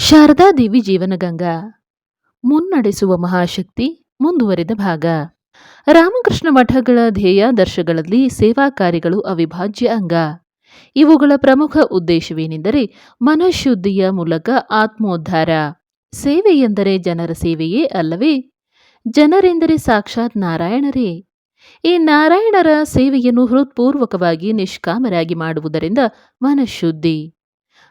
ಶಾರದಾದೇವಿ ಜೀವನಗಂಗಾ ಮುನ್ನಡೆಸುವ ಮಹಾಶಕ್ತಿ ಮುಂದುವರಿದ ಭಾಗ. ರಾಮಕೃಷ್ಣ ಮಠಗಳ ಧ್ಯೇಯಾದರ್ಶಗಳಲ್ಲಿ ಸೇವಾ ಕಾರ್ಯಗಳು ಅವಿಭಾಜ್ಯ ಅಂಗ. ಇವುಗಳ ಪ್ರಮುಖ ಉದ್ದೇಶವೇನೆಂದರೆ ಮನಃಶುದ್ಧಿಯ ಮೂಲಕ ಆತ್ಮೋದ್ಧಾರ. ಸೇವೆ ಎಂದರೆ ಜನರ ಸೇವೆಯೇ ಅಲ್ಲವೇ? ಜನರೆಂದರೆ ಸಾಕ್ಷಾತ್ ನಾರಾಯಣರೇ? ಈ ನಾರಾಯಣರ ಸೇವೆಯನ್ನು ಹೃತ್ಪೂರ್ವಕವಾಗಿ ನಿಷ್ಕಾಮರಾಗಿ ಮಾಡುವುದರಿಂದ ಮನಃಶುದ್ಧಿ.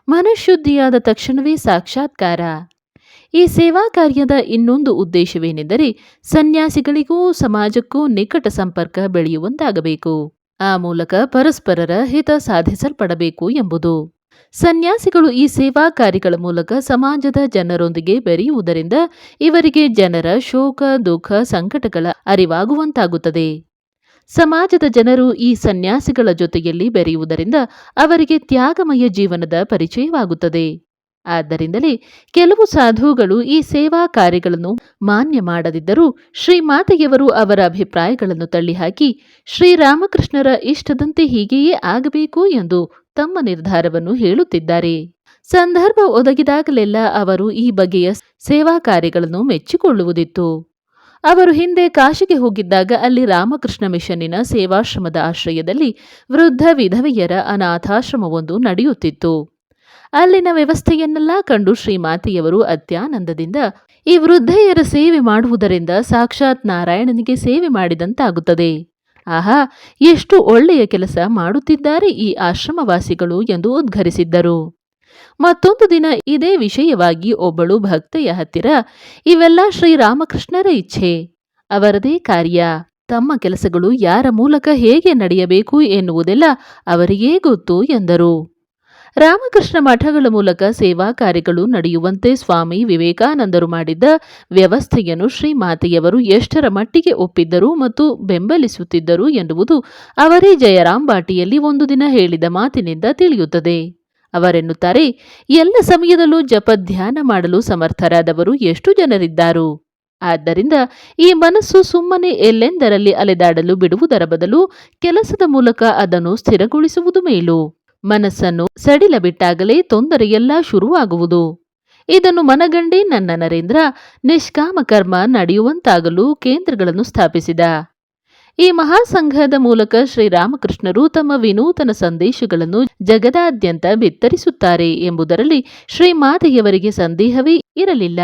ಮನಃಶುದ್ಧಿಯಾದ ತಕ್ಷಣವೇ ಸಾಕ್ಷಾತ್ಕಾರ. ಈ ಸೇವಾ ಕಾರ್ಯದ ಇನ್ನೊಂದು ಉದ್ದೇಶವೇನೆಂದರೆ ಸನ್ಯಾಸಿಗಳಿಗೂ ಸಮಾಜಕ್ಕೂ ನಿಕಟ ಸಂಪರ್ಕ ಬೆಳೆಯುವಂತಾಗಬೇಕು. ಆ ಮೂಲಕ ಪರಸ್ಪರರ ಹಿತ ಸಾಧಿಸಲ್ಪಡಬೇಕು ಎಂಬುದು. ಸನ್ಯಾಸಿಗಳು ಈ ಸೇವಾ ಕಾರ್ಯಗಳ ಮೂಲಕ ಸಮಾಜದ ಜನರೊಂದಿಗೆ ಬೆರೆಯುವುದರಿಂದ ಇವರಿಗೆ ಜನರ ಶೋಕ, ದುಃಖ, ಸಂಕಟಗಳ ಅರಿವಾಗುವಂತಾಗುತ್ತದೆ. ಸಮಾಜದ ಜನರು ಈ ಸನ್ಯಾಸಿಗಳ ಜೊತೆಯಲ್ಲಿ ಬೆರೆಯುವುದರಿಂದ ಅವರಿಗೆ ತ್ಯಾಗಮಯ ಜೀವನದ ಪರಿಚಯವಾಗುತ್ತದೆ. ಆದ್ದರಿಂದಲೇ ಕೆಲವು ಸಾಧುಗಳು ಈ ಸೇವಾ ಕಾರ್ಯಗಳನ್ನು ಮಾನ್ಯ ಮಾಡದಿದ್ದರೂ ಶ್ರೀಮಾತೆಯವರು ಅವರ ಅಭಿಪ್ರಾಯಗಳನ್ನು ತಳ್ಳಿಹಾಕಿ ಶ್ರೀರಾಮಕೃಷ್ಣರ ಇಷ್ಟದಂತೆ ಹೀಗೆಯೇ ಆಗಬೇಕು ಎಂದು ತಮ್ಮ ನಿರ್ಧಾರವನ್ನು ಹೇಳುತ್ತಿದ್ದಾರೆ. ಸಂದರ್ಭ ಒದಗಿದಾಗಲೆಲ್ಲ ಅವರು ಈ ಬಗೆಯ ಸೇವಾ ಕಾರ್ಯಗಳನ್ನು ಮೆಚ್ಚಿಕೊಳ್ಳುವುದಿತ್ತು. ಅವರು ಹಿಂದೆ ಕಾಶಿಗೆ ಹೋಗಿದ್ದಾಗ ಅಲ್ಲಿ ರಾಮಕೃಷ್ಣ ಮಿಷನ್ನಿನ ಸೇವಾಶ್ರಮದ ಆಶ್ರಯದಲ್ಲಿ ವೃದ್ಧ ವಿಧವೆಯರ ಅನಾಥಾಶ್ರಮವೊಂದು ನಡೆಯುತ್ತಿತ್ತು. ಅಲ್ಲಿನ ವ್ಯವಸ್ಥೆಯನ್ನೆಲ್ಲ ಕಂಡು ಶ್ರೀಮಾತೆಯವರು ಅತ್ಯಾನಂದದಿಂದ ಈ ವೃದ್ಧೆಯರ ಸೇವೆ ಮಾಡುವುದರಿಂದ ಸಾಕ್ಷಾತ್ ನಾರಾಯಣನಿಗೆ ಸೇವೆ ಮಾಡಿದಂತಾಗುತ್ತದೆ. ಆಹಾ, ಎಷ್ಟು ಒಳ್ಳೆಯ ಕೆಲಸ ಮಾಡುತ್ತಿದ್ದಾರೆ ಈ ಆಶ್ರಮವಾಸಿಗಳು ಎಂದು ಉದ್ಘರಿಸಿದ್ದರು. ಮತ್ತೊಂದು ದಿನ ಇದೇ ವಿಷಯವಾಗಿ ಒಬ್ಬಳು ಭಕ್ತೆಯ ಹತ್ತಿರ, ಇವೆಲ್ಲ ಶ್ರೀರಾಮಕೃಷ್ಣರ ಇಚ್ಛೆ. ಅವರದೇ ಕಾರ್ಯ. ತಮ್ಮ ಕೆಲಸಗಳು ಯಾರ ಮೂಲಕ ಹೇಗೆ ನಡೆಯಬೇಕು ಎನ್ನುವುದೆಲ್ಲ ಅವರಿಗೇ ಗೊತ್ತು ಎಂದರು. ರಾಮಕೃಷ್ಣ ಮಠಗಳ ಮೂಲಕ ಸೇವಾ ಕಾರ್ಯಗಳು ನಡೆಯುವಂತೆ ಸ್ವಾಮಿ ವಿವೇಕಾನಂದರು ಮಾಡಿದ್ದ ವ್ಯವಸ್ಥೆಯನ್ನು ಶ್ರೀಮಾತೆಯವರು ಎಷ್ಟರ ಮಟ್ಟಿಗೆ ಒಪ್ಪಿದ್ದರು ಮತ್ತು ಬೆಂಬಲಿಸುತ್ತಿದ್ದರು ಎನ್ನುವುದು ಅವರೇ ಜಯರಾಮ್ ಬಾಟಿಯಲ್ಲಿ ಒಂದು ದಿನ ಹೇಳಿದ ಮಾತಿನಿಂದ ತಿಳಿಯುತ್ತದೆ. ಅವರೆನ್ನುತ್ತಾರೆ, ಎಲ್ಲ ಸಮಯದಲ್ಲೂ ಜಪ ಧ್ಯಾನ ಮಾಡಲು ಸಮರ್ಥರಾದವರು ಎಷ್ಟು ಜನರಿದ್ದಾರು? ಆದ್ದರಿಂದ ಈ ಮನಸ್ಸು ಸುಮ್ಮನೆ ಎಲ್ಲೆಂದರಲ್ಲಿ ಅಲೆದಾಡಲು ಬಿಡುವುದರ ಬದಲು ಕೆಲಸದ ಮೂಲಕ ಅದನ್ನು ಸ್ಥಿರಗೊಳಿಸುವುದು ಮೇಲು. ಮನಸ್ಸನ್ನು ಸಡಿಲ ಬಿಟ್ಟಾಗಲೇ ತೊಂದರೆಯೆಲ್ಲ ಶುರುವಾಗುವುದು. ಇದನ್ನು ಮನಗಂಡೇ ನನ್ನ ನರೇಂದ್ರ ನಿಷ್ಕಾಮ ಕರ್ಮ ನಡೆಯುವಂತಾಗಲು ಕೇಂದ್ರಗಳನ್ನು ಸ್ಥಾಪಿಸಿದ. ಈ ಮಹಾಸಂಘದ ಮೂಲಕ ಶ್ರೀರಾಮಕೃಷ್ಣರು ತಮ್ಮ ವಿನೂತನ ಸಂದೇಶಗಳನ್ನು ಜಗದಾದ್ಯಂತ ಬಿತ್ತರಿಸುತ್ತಾರೆ ಎಂಬುದರಲ್ಲಿ ಶ್ರೀಮಾತೆಯವರಿಗೆ ಸಂದೇಹವೇ ಇರಲಿಲ್ಲ.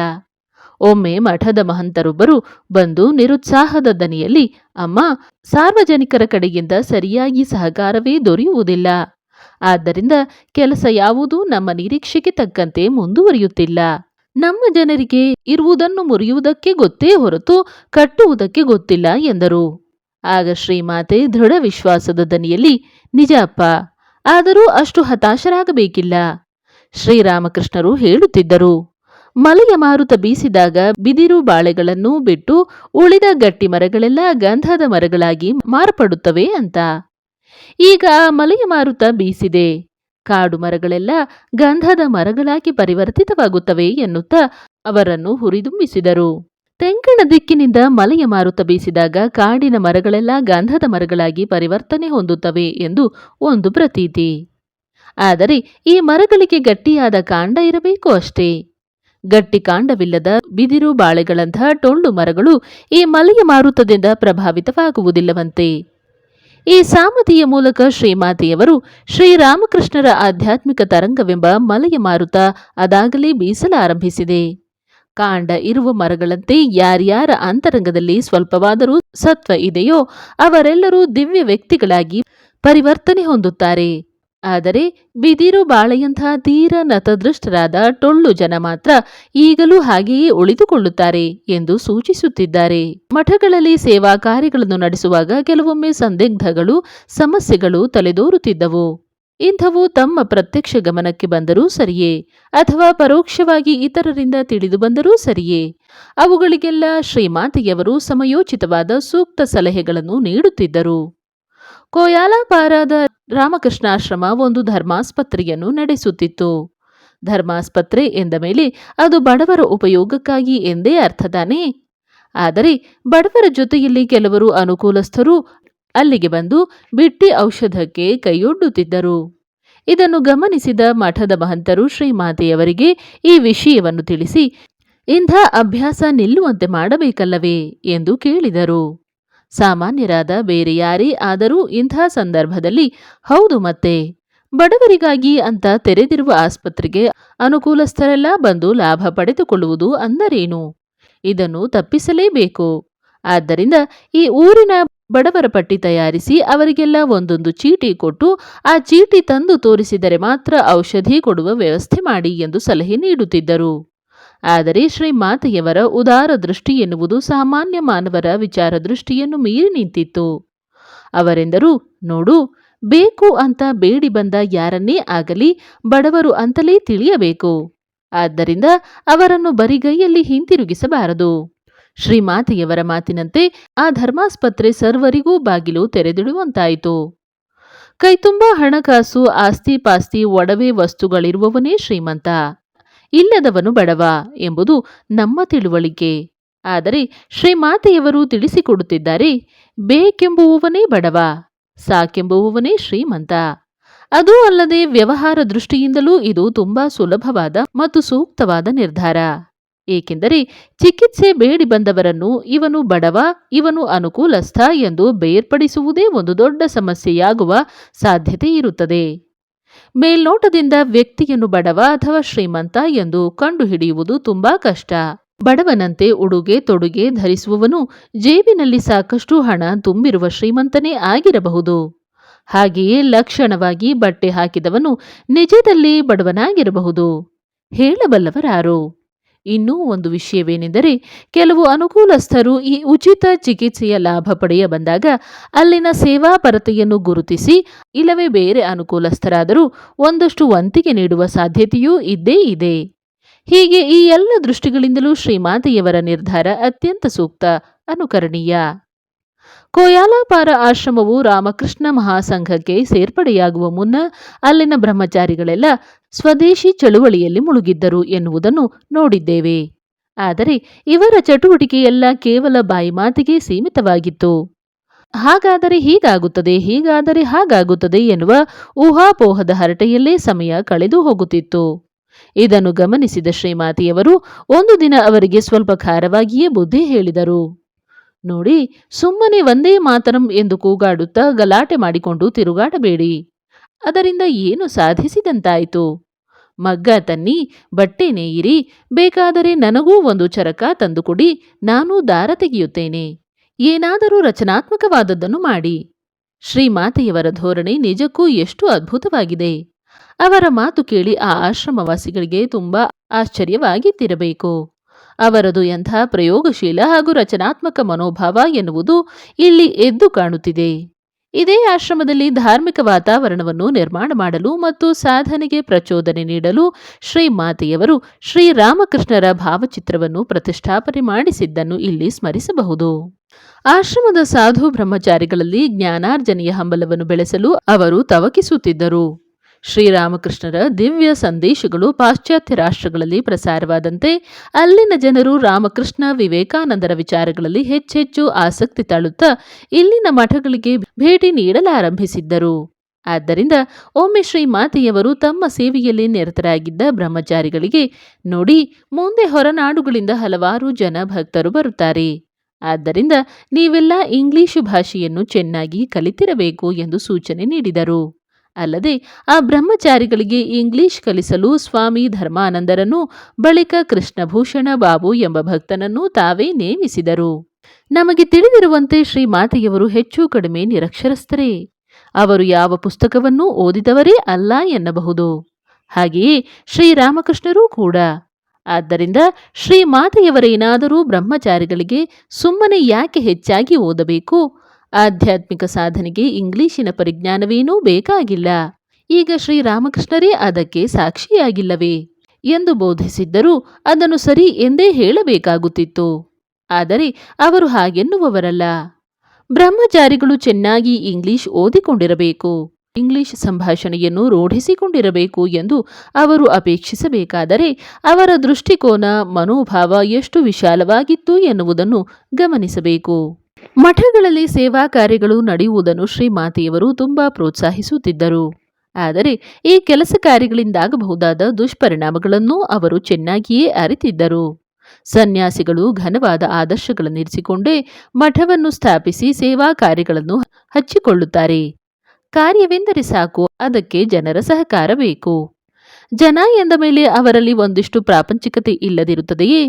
ಒಮ್ಮೆ ಮಠದ ಮಹಂತರೊಬ್ಬರು ಬಂದು ನಿರುತ್ಸಾಹದ ದನಿಯಲ್ಲಿ, ಅಮ್ಮ, ಸಾರ್ವಜನಿಕರ ಕಡೆಯಿಂದ ಸರಿಯಾಗಿ ಸಹಕಾರವೇ ದೊರೆಯುವುದಿಲ್ಲ. ಆದ್ದರಿಂದ ಕೆಲಸ ಯಾವುದೂ ನಮ್ಮ ನಿರೀಕ್ಷೆಗೆ ತಕ್ಕಂತೆ ಮುಂದುವರಿಯುತ್ತಿಲ್ಲ. ನಮ್ಮ ಜನರಿಗೆ ಇರುವುದನ್ನು ಮುರಿಯುವುದಕ್ಕೆ ಗೊತ್ತೇ ಹೊರತು ಕಟ್ಟುವುದಕ್ಕೆ ಗೊತ್ತಿಲ್ಲ ಎಂದರು. ಆಗ ಶ್ರೀಮಾತೆ ದೃಢ ವಿಶ್ವಾಸದ ದನಿಯಲ್ಲಿ ನಿಜ ಅಪ್ಪ ಆದರೂ ಅಷ್ಟು ಹತಾಶರಾಗಬೇಕಿಲ್ಲ. ಶ್ರೀರಾಮಕೃಷ್ಣರು ಹೇಳುತ್ತಿದ್ದರು. ಮಲೆಯ ಮಾರುತ ಬೀಸಿದಾಗ ಬಿದಿರು ಬಾಳೆಗಳನ್ನು ಬಿಟ್ಟು ಉಳಿದ ಗಟ್ಟಿ ಮರಗಳೆಲ್ಲ ಗಂಧದ ಮರಗಳಾಗಿ ಮಾರ್ಪಡುತ್ತವೆ ಅಂತ. ಈಗ ಮಲೆಯ ಮಾರುತ ಬೀಸಿದೆ. ಕಾಡು ಮರಗಳೆಲ್ಲ ಗಂಧದ ಮರಗಳಾಗಿ ಪರಿವರ್ತಿತವಾಗುತ್ತವೆ ಎನ್ನುತ್ತಾ ಅವರನ್ನು ಹುರಿದುಂಬಿಸಿದರು. ತೆಂಕಣ ದಿಕ್ಕಿನಿಂದ ಮಲೆಯ ಮಾರುತ ಬೀಸಿದಾಗ ಕಾಡಿನ ಮರಗಳೆಲ್ಲ ಗಂಧದ ಮರಗಳಾಗಿ ಪರಿವರ್ತನೆ ಹೊಂದುತ್ತವೆ ಎಂದು ಒಂದು ಪ್ರತೀತಿ. ಆದರೆ ಈ ಮರಗಳಿಗೆ ಗಟ್ಟಿಯಾದ ಕಾಂಡ ಇರಬೇಕು ಅಷ್ಟೇ. ಗಟ್ಟಿ ಕಾಂಡವಿಲ್ಲದ ಬಿದಿರು ಬಾಳೆಗಳಂತಹ ಟೊಳ್ಳು ಮರಗಳು ಈ ಮಲೆಯ ಮಾರುತದಿಂದ ಪ್ರಭಾವಿತವಾಗುವುದಿಲ್ಲವಂತೆ. ಈ ಸಾಮತಿಯ ಮೂಲಕ ಶ್ರೀಮಾತೆಯವರು ಶ್ರೀರಾಮಕೃಷ್ಣರ ಆಧ್ಯಾತ್ಮಿಕ ತರಂಗವೆಂಬ ಮಲೆಯ ಮಾರುತ ಅದಾಗಲೇ ಬೀಸಲಾರಂಭಿಸಿದೆ. ಕಾಂಡ, ಇರುವ ಮರಗಳಂತೆ ಯಾರ್ಯಾರ ಅಂತರಂಗದಲ್ಲಿ ಸ್ವಲ್ಪವಾದರೂ ಸತ್ವ ಇದೆಯೋ ಅವರೆಲ್ಲರೂ ದಿವ್ಯ ವ್ಯಕ್ತಿಗಳಾಗಿ ಪರಿವರ್ತನೆ ಹೊಂದುತ್ತಾರೆ. ಆದರೆ ಬಿದಿರು ಬಾಳೆಯಂಥ ತೀರ ನತದೃಷ್ಟರಾದ ಟೊಳ್ಳು ಜನ ಮಾತ್ರ ಈಗಲೂ ಹಾಗೆಯೇ ಉಳಿದುಕೊಳ್ಳುತ್ತಾರೆ ಎಂದು ಸೂಚಿಸುತ್ತಿದ್ದಾರೆ. ಮಠಗಳಲ್ಲಿ ಸೇವಾ ಕಾರ್ಯಗಳನ್ನು ನಡೆಸುವಾಗ ಕೆಲವೊಮ್ಮೆ ಸಂದಿಗ್ಧಗಳು, ಸಮಸ್ಯೆಗಳು ತಲೆದೋರುತ್ತಿದ್ದವು. ಇಂಥವು ತಮ್ಮ ಪ್ರತ್ಯಕ್ಷ ಗಮನಕ್ಕೆ ಬಂದರೂ ಸರಿಯೇ, ಅಥವಾ ಪರೋಕ್ಷವಾಗಿ ಇತರರಿಂದ ತಿಳಿದು ಬಂದರೂ ಸರಿಯೇ. ಅವುಗಳಿಗೆಲ್ಲ ಶ್ರೀಮಾತೆಯವರು ಸಮಯೋಚಿತವಾದ ಸೂಕ್ತ ಸಲಹೆಗಳನ್ನು ನೀಡುತ್ತಿದ್ದರು. ಕೋಯಾಲಪಾರಾದ ರಾಮಕೃಷ್ಣಾಶ್ರಮ ಒಂದು ಧರ್ಮಾಸ್ಪತ್ರೆಯನ್ನು ನಡೆಸುತ್ತಿತ್ತು. ಧರ್ಮಾಸ್ಪತ್ರೆ ಎಂದ ಮೇಲೆ ಅದು ಬಡವರ ಉಪಯೋಗಕ್ಕಾಗಿ ಎಂದೇ ಅರ್ಥ ತಾನೇ ಆದರೆ ಬಡವರ ಜೊತೆಯಲ್ಲಿ ಕೆಲವರು ಅನುಕೂಲಸ್ಥರು ಅಲ್ಲಿಗೆ ಬಂದು ಬಿಟ್ಟಿ ಔಷಧಕ್ಕೆ ಕೈಯೊಡ್ಡುತ್ತಿದ್ದರು. ಇದನ್ನು ಗಮನಿಸಿದ ಮಠದ ಮಹಂತರು ಶ್ರೀಮಾತೆಯವರಿಗೆ ಈ ವಿಷಯವನ್ನು ತಿಳಿಸಿ, ಇಂಥ ಅಭ್ಯಾಸ ನಿಲ್ಲುವಂತೆ ಮಾಡಬೇಕಲ್ಲವೇ ಎಂದು ಕೇಳಿದರು. ಸಾಮಾನ್ಯರಾದ ಬೇರೆ ಯಾರೇ ಆದರೂ ಇಂಥ ಸಂದರ್ಭದಲ್ಲಿ ಹೌದು ಮತ್ತೆ. ಬಡವರಿಗಾಗಿ ಅಂತ ತೆರೆದಿರುವ ಆಸ್ಪತ್ರೆಗೆ ಅನುಕೂಲಸ್ಥರೆಲ್ಲ ಬಂದು ಲಾಭ ಪಡೆದುಕೊಳ್ಳುವುದು ಅಂದರೇನು? ಇದನ್ನು ತಪ್ಪಿಸಲೇಬೇಕು. ಆದ್ದರಿಂದ ಈ ಊರಿನ ಬಡವರ ಪಟ್ಟಿ ತಯಾರಿಸಿ ಅವರಿಗೆಲ್ಲ ಒಂದೊಂದು ಚೀಟಿ ಕೊಟ್ಟು ಆ ಚೀಟಿ ತಂದು ತೋರಿಸಿದರೆ ಮಾತ್ರ ಔಷಧಿ ಕೊಡುವ ವ್ಯವಸ್ಥೆ ಮಾಡಿ ಎಂದು ಸಲಹೆ ನೀಡುತ್ತಿದ್ದರು. ಆದರೆ ಶ್ರೀ ಮಾತೆಯವರ ಉದಾರ ದೃಷ್ಟಿ ಎನ್ನುವುದು ಸಾಮಾನ್ಯ ಮಾನವರ ವಿಚಾರ ದೃಷ್ಟಿಯನ್ನು ಮೀರಿ ನಿಂತಿತ್ತು. ಅವರೆಂದರು, ನೋಡು, ಬೇಕು ಅಂತ ಬೇಡಿ ಬಂದ ಯಾರನ್ನೇ ಆಗಲಿ ಬಡವರು ಅಂತಲೇ ತಿಳಿಯಬೇಕು. ಆದ್ದರಿಂದ ಅವರನ್ನು ಬರಿಗೈಯಲ್ಲಿ ಹಿಂತಿರುಗಿಸಬಾರದು. ಶ್ರೀಮಾತೆಯವರ ಮಾತಿನಂತೆ ಆ ಧರ್ಮಾಸ್ಪತ್ರೆ ಸರ್ವರಿಗೂ ಬಾಗಿಲು ತೆರೆದಿಡುವಂತಾಯಿತು. ಕೈತುಂಬ ಹಣಕಾಸು, ಆಸ್ತಿ ಪಾಸ್ತಿ, ಒಡವೆ ವಸ್ತುಗಳಿರುವವನೇ ಶ್ರೀಮಂತ. ಇಲ್ಲದವನು ಬಡವ ಎಂಬುದು ನಮ್ಮ ತಿಳುವಳಿಕೆ. ಆದರೆ ಶ್ರೀಮಾತೆಯವರು ತಿಳಿಸಿಕೊಡುತ್ತಿದ್ದಾರೆ, ಬೇಕೆಂಬುವವನೇ ಬಡವ, ಸಾಕೆಂಬುವವನೇ ಶ್ರೀಮಂತ. ಅದೂ ಅಲ್ಲದೆ ವ್ಯವಹಾರ ದೃಷ್ಟಿಯಿಂದಲೂ ಇದು ತುಂಬಾ ಸುಲಭವಾದ ಮತ್ತು ಸೂಕ್ತವಾದ ನಿರ್ಧಾರ. ಏಕೆಂದರೆ ಚಿಕಿತ್ಸೆ ಬೇಡಿ ಬಂದವರನ್ನು ಇವನು ಬಡವ, ಇವನು ಅನುಕೂಲಸ್ಥ ಎಂದು ಬೇರ್ಪಡಿಸುವುದೇ ಒಂದು ದೊಡ್ಡ ಸಮಸ್ಯೆಯಾಗುವ ಸಾಧ್ಯತೆ ಇರುತ್ತದೆ. ಮೇಲ್ನೋಟದಿಂದ ವ್ಯಕ್ತಿಯನ್ನು ಬಡವ ಅಥವಾ ಶ್ರೀಮಂತ ಎಂದು ಕಂಡುಹಿಡಿಯುವುದು ತುಂಬಾ ಕಷ್ಟ. ಬಡವನಂತೆ ಉಡುಗೆ ತೊಡುಗೆ ಧರಿಸುವವನು ಜೇಬಿನಲ್ಲಿ ಸಾಕಷ್ಟು ಹಣ ತುಂಬಿರುವ ಶ್ರೀಮಂತನೇ ಆಗಿರಬಹುದು. ಹಾಗೆಯೇ ಲಕ್ಷಣವಾಗಿ ಬಟ್ಟೆ ಹಾಕಿದವನು ನಿಜದಲ್ಲಿ ಬಡವನಾಗಿರಬಹುದು. ಹೇಳಬಲ್ಲವರಾರು. ಇನ್ನೂ ಒಂದು ವಿಷಯವೇನೆಂದರೆ ಕೆಲವು ಅನುಕೂಲಸ್ಥರು ಈ ಉಚಿತ ಚಿಕಿತ್ಸೆಯ ಲಾಭ ಪಡೆಯ ಬಂದಾಗ ಅಲ್ಲಿನ ಸೇವಾ ಪರತೆಯನ್ನು ಗುರುತಿಸಿ ಇಲ್ಲವೇ ಬೇರೆ ಅನುಕೂಲಸ್ಥರಾದರೂ ಒಂದಷ್ಟು ವಂತಿಗೆ ನೀಡುವ ಸಾಧ್ಯತೆಯೂ ಇದ್ದೇ ಇದೆ. ಹೀಗೆ ಈ ಎಲ್ಲ ದೃಷ್ಟಿಗಳಿಂದಲೂ ಶ್ರೀಮಾತೆಯವರ ನಿರ್ಧಾರ ಅತ್ಯಂತ ಸೂಕ್ತ. ಅನುಕರಣೀಯ. ಕೋಯಾಲಾಪಾರ ಆಶ್ರಮವು ರಾಮಕೃಷ್ಣ ಮಹಾಸಂಘಕ್ಕೆ ಸೇರ್ಪಡೆಯಾಗುವ ಮುನ್ನ ಅಲ್ಲಿನ ಬ್ರಹ್ಮಚಾರಿಗಳೆಲ್ಲ ಸ್ವದೇಶಿ ಚಳುವಳಿಯಲ್ಲಿ ಮುಳುಗಿದ್ದರು ಎನ್ನುವುದನ್ನು ನೋಡಿದ್ದೇವೆ. ಆದರೆ ಇವರ ಚಟುವಟಿಕೆಯೆಲ್ಲ ಕೇವಲ ಬಾಯಿ ಮಾತಿಗೆ ಸೀಮಿತವಾಗಿತ್ತು. ಹಾಗಾದರೆ ಹೀಗಾಗುತ್ತದೆ, ಹೀಗಾದರೆ ಹಾಗಾಗುತ್ತದೆ ಎನ್ನುವ ಊಹಾಪೋಹದ ಹರಟೆಯಲ್ಲೇ ಸಮಯ ಕಳೆದು ಹೋಗುತ್ತಿತ್ತು. ಇದನ್ನು ಗಮನಿಸಿದ ಶ್ರೀಮಾತಿಯವರು ಒಂದು ದಿನ ಅವರಿಗೆ ಸ್ವಲ್ಪ ಖಾರವಾಗಿಯೇ ಬುದ್ಧಿ ಹೇಳಿದರು. ನೋಡಿ, ಸುಮ್ಮನೆ ಒಂದೇ ಮಾತರಂ ಎಂದು ಕೂಗಾಡುತ್ತಾ ಗಲಾಟೆ ಮಾಡಿಕೊಂಡು ತಿರುಗಾಡಬೇಡಿ. ಅದರಿಂದ ಏನು ಸಾಧಿಸಿದಂತಾಯಿತು? ಮಗ್ಗ ತನ್ನಿ ಬಟ್ಟೆ ನೇಯಿರಿ ಬೇಕಾದರೆ ನನಗೂ ಒಂದು ಚರಕ ತಂದುಕೊಡಿ, ನಾನು ದಾರ ತೆಗೆಯುತ್ತೇನೆ. ಏನಾದರೂ ರಚನಾತ್ಮಕವಾದದ್ದನ್ನು ಮಾಡಿ. ಶ್ರೀಮಾತೆಯವರ ಧೋರಣೆ ನಿಜಕ್ಕೂ ಎಷ್ಟು ಅದ್ಭುತವಾಗಿದೆ. ಅವರ ಮಾತು ಕೇಳಿ ಆ ಆಶ್ರಮವಾಸಿಗಳಿಗೆ ತುಂಬಾ ಆಶ್ಚರ್ಯವಾಗಿದ್ದಿರಬೇಕು ಅವರದು ಎಂಥ ಪ್ರಯೋಗಶೀಲ ಹಾಗೂ ರಚನಾತ್ಮಕ ಮನೋಭಾವ ಎನ್ನುವುದು ಇಲ್ಲಿ ಎದ್ದು ಕಾಣುತ್ತಿದೆ. ಇದೇ ಆಶ್ರಮದಲ್ಲಿ ಧಾರ್ಮಿಕ ವಾತಾವರಣವನ್ನು ನಿರ್ಮಾಣ ಮಾಡಲು ಮತ್ತು ಸಾಧನೆಗೆ ಪ್ರಚೋದನೆ ನೀಡಲು ಶ್ರೀಮಾತೆಯವರು ಶ್ರೀರಾಮಕೃಷ್ಣರ ಭಾವಚಿತ್ರವನ್ನು ಪ್ರತಿಷ್ಠಾಪನೆ ಮಾಡಿಸಿದ್ದನ್ನು ಇಲ್ಲಿ ಸ್ಮರಿಸಬಹುದು. ಆಶ್ರಮದ ಸಾಧು ಬ್ರಹ್ಮಚಾರಿಗಳಲ್ಲಿ ಜ್ಞಾನಾರ್ಜನೆಯ ಹಂಬಲವನ್ನು ಬೆಳೆಸಲು ಅವರು ತವಕಿಸುತ್ತಿದ್ದರು. ಶ್ರೀರಾಮಕೃಷ್ಣರ ದಿವ್ಯ ಸಂದೇಶಗಳು ಪಾಶ್ಚಾತ್ಯ ರಾಷ್ಟ್ರಗಳಲ್ಲಿ ಪ್ರಸಾರವಾದಂತೆ ಅಲ್ಲಿನ ಜನರು ರಾಮಕೃಷ್ಣ ವಿವೇಕಾನಂದರ ವಿಚಾರಗಳಲ್ಲಿ ಹೆಚ್ಚೆಚ್ಚು ಆಸಕ್ತಿ ತಾಳುತ್ತಾ ಇಲ್ಲಿನ ಮಠಗಳಿಗೆ ಭೇಟಿ ನೀಡಲಾರಂಭಿಸಿದ್ದರು. ಆದ್ದರಿಂದ ಒಮ್ಮೆ ಶ್ರೀ ಮಾತೆಯವರು ತಮ್ಮ ಸೇವೆಯಲ್ಲಿ ನಿರತರಾಗಿದ್ದ ಬ್ರಹ್ಮಚಾರಿಗಳಿಗೆ ನೋಡಿ ಮುಂದೆ ಹೊರನಾಡುಗಳಿಂದ ಹಲವಾರು ಜನ ಭಕ್ತರು ಬರುತ್ತಾರೆ. ಆದ್ದರಿಂದ ನೀವೆಲ್ಲ ಇಂಗ್ಲಿಶು ಭಾಷೆಯನ್ನು ಚೆನ್ನಾಗಿ ಕಲಿತಿರಬೇಕು ಎಂದು ಸೂಚನೆ ನೀಡಿದರು. ಅಲ್ಲದೆ ಆ ಬ್ರಹ್ಮಚಾರಿಗಳಿಗೆ ಇಂಗ್ಲಿಷ್ ಕಲಿಸಲು ಸ್ವಾಮಿ ಧರ್ಮಾನಂದರನ್ನು, ಬಳಿಕ ಕೃಷ್ಣಭೂಷಣ ಬಾಬು ಎಂಬ ಭಕ್ತನನ್ನು ತಾವೇ ನೇಮಿಸಿದರು. ನಮಗೆ ತಿಳಿದಿರುವಂತೆ ಶ್ರೀ ಮಾತೆಯವರು ಹೆಚ್ಚು ಕಡಿಮೆ ನಿರಕ್ಷರಸ್ಥರೇ. ಅವರು ಯಾವ ಪುಸ್ತಕವನ್ನೂ ಓದಿದವರೇ ಅಲ್ಲ ಎನ್ನಬಹುದು. ಹಾಗೆಯೇ ಶ್ರೀರಾಮಕೃಷ್ಣರೂ ಕೂಡ. ಆದ್ದರಿಂದ ಶ್ರೀ ಮಾತೆಯವರೇನಾದರೂ ಬ್ರಹ್ಮಚಾರಿಗಳಿಗೆ ಸುಮ್ಮನೆ ಯಾಕೆ ಹೆಚ್ಚಾಗಿ ಓದಬೇಕು? ಆಧ್ಯಾತ್ಮಿಕ ಸಾಧನೆಗೆ ಇಂಗ್ಲಿಶಿನ ಪರಿಜ್ಞಾನವೇನೂ ಬೇಕಾಗಿಲ್ಲ. ಈಗ ಶ್ರೀರಾಮಕೃಷ್ಣರೇ ಅದಕ್ಕೆ ಸಾಕ್ಷಿಯಾಗಿಲ್ಲವೇ? ಎಂದು ಬೋಧಿಸಿದ್ದರೂ ಅದನ್ನು ಸರಿ ಎಂದೇ ಹೇಳಬೇಕಾಗುತ್ತಿತ್ತು. ಆದರೆ ಅವರು ಹಾಗೆನ್ನುವವರಲ್ಲ. ಬ್ರಹ್ಮಚಾರಿಗಳು ಚೆನ್ನಾಗಿ ಇಂಗ್ಲಿಷ್ ಓದಿಕೊಂಡಿರಬೇಕು. ಇಂಗ್ಲಿಷ್ ಸಂಭಾಷಣೆಯನ್ನು ರೂಢಿಸಿಕೊಂಡಿರಬೇಕು ಎಂದು ಅವರು ಅಪೇಕ್ಷಿಸಬೇಕಾದರೆ ಅವರ ದೃಷ್ಟಿಕೋನ, ಮನೋಭಾವ ಎಷ್ಟು ವಿಶಾಲವಾಗಿತ್ತು ಎನ್ನುವುದನ್ನು ಗಮನಿಸಬೇಕು. ಮಠಗಳಲ್ಲಿ ಸೇವಾ ಕಾರ್ಯಗಳು ನಡೆಯುವುದನ್ನು ಶ್ರೀಮಾತೆಯವರು ತುಂಬಾ ಪ್ರೋತ್ಸಾಹಿಸುತ್ತಿದ್ದರು. ಆದರೆ ಈ ಕೆಲಸ ಕಾರ್ಯಗಳಿಂದಾಗಬಹುದಾದ ದುಷ್ಪರಿಣಾಮಗಳನ್ನೂ ಅವರು ಚೆನ್ನಾಗಿಯೇ ಅರಿತಿದ್ದರು. ಸನ್ಯಾಸಿಗಳು ಘನವಾದ ಆದರ್ಶಗಳನ್ನಿರಿಸಿಕೊಂಡೇ ಮಠವನ್ನು ಸ್ಥಾಪಿಸಿ ಸೇವಾ ಕಾರ್ಯಗಳನ್ನು ಹಚ್ಚಿಕೊಳ್ಳುತ್ತಾರೆ. ಕಾರ್ಯವೆಂದರೆ ಸಾಕು, ಅದಕ್ಕೆ ಜನರ ಸಹಕಾರ ಬೇಕು. ಜನ ಎಂದ ಮೇಲೆ ಅವರಲ್ಲಿ ಒಂದಿಷ್ಟು ಪ್ರಾಪಂಚಿಕತೆ ಇಲ್ಲದಿರುತ್ತದೆಯೇ?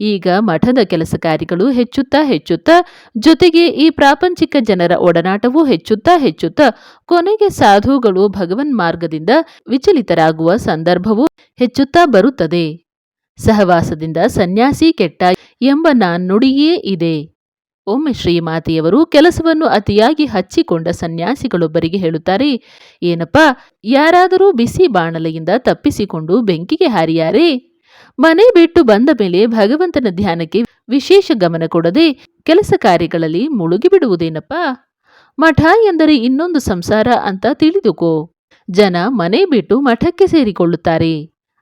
ಈಗ ಮಠದ ಕೆಲಸ ಕಾರ್ಯಗಳು ಹೆಚ್ಚುತ್ತಾ ಹೆಚ್ಚುತ್ತಾ, ಜೊತೆಗೆ ಈ ಪ್ರಾಪಂಚಿಕ ಜನರ ಒಡನಾಟವೂ ಹೆಚ್ಚುತ್ತಾ ಹೆಚ್ಚುತ್ತಾ, ಕೊನೆಗೆ ಸಾಧುಗಳು ಭಗವನ್ ಮಾರ್ಗದಿಂದ ವಿಚಲಿತರಾಗುವ ಸಂದರ್ಭವೂ ಹೆಚ್ಚುತ್ತಾ ಬರುತ್ತದೆ. ಸಹವಾಸದಿಂದ ಸನ್ಯಾಸಿ ಕೆಟ್ಟ ಎಂಬ ನಾನ್ನುಡಿಯೇ ಇದೆ. ಒಮ್ಮೆ ಶ್ರೀಮಾತೆಯವರು ಕೆಲಸವನ್ನು ಅತಿಯಾಗಿ ಹಚ್ಚಿಕೊಂಡ ಸನ್ಯಾಸಿಗಳೊಬ್ಬರಿಗೆ ಹೇಳುತ್ತಾರೆ, ಏನಪ್ಪ, ಯಾರಾದರೂ ಬಿಸಿ ಬಾಣಲೆಯಿಂದ ತಪ್ಪಿಸಿಕೊಂಡು ಬೆಂಕಿಗೆ ಹಾರಿಯಾರೇ? ಮನೆ ಬಿಟ್ಟು ಬಂದ ಮೇಲೆ ಭಗವಂತನ ಧ್ಯಾನಕ್ಕೆ ವಿಶೇಷ ಗಮನ ಕೊಡದೆ ಕೆಲಸ ಕಾರ್ಯಗಳಲ್ಲಿ ಮುಳುಗಿಬಿಡುವುದೇನಪ್ಪ ಮಠ ಎಂದರೆ ಇನ್ನೊಂದು ಸಂಸಾರ ಅಂತ ತಿಳಿದುಕೋ. ಜನ ಮನೆ ಬಿಟ್ಟು ಮಠಕ್ಕೆ ಸೇರಿಕೊಳ್ಳುತ್ತಾರೆ.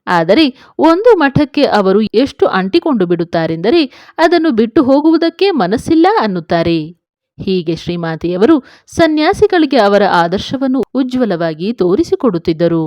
ಆದರೆ ಒಂದು ಮಠಕ್ಕೆ ಅವರು ಎಷ್ಟು ಅಂಟಿಕೊಂಡು ಬಿಡುತ್ತಾರೆಂದರೆ ಅದನ್ನು ಬಿಟ್ಟು ಹೋಗುವುದಕ್ಕೆ ಮನಸ್ಸಿಲ್ಲ ಅನ್ನುತ್ತಾರೆ. ಹೀಗೆ ಶ್ರೀಮಾತೆಯವರು ಸನ್ಯಾಸಿಗಳಿಗೆ ಅವರ ಆದರ್ಶವನ್ನು ಉಜ್ವಲವಾಗಿ ತೋರಿಸಿಕೊಡುತ್ತಿದ್ದರು.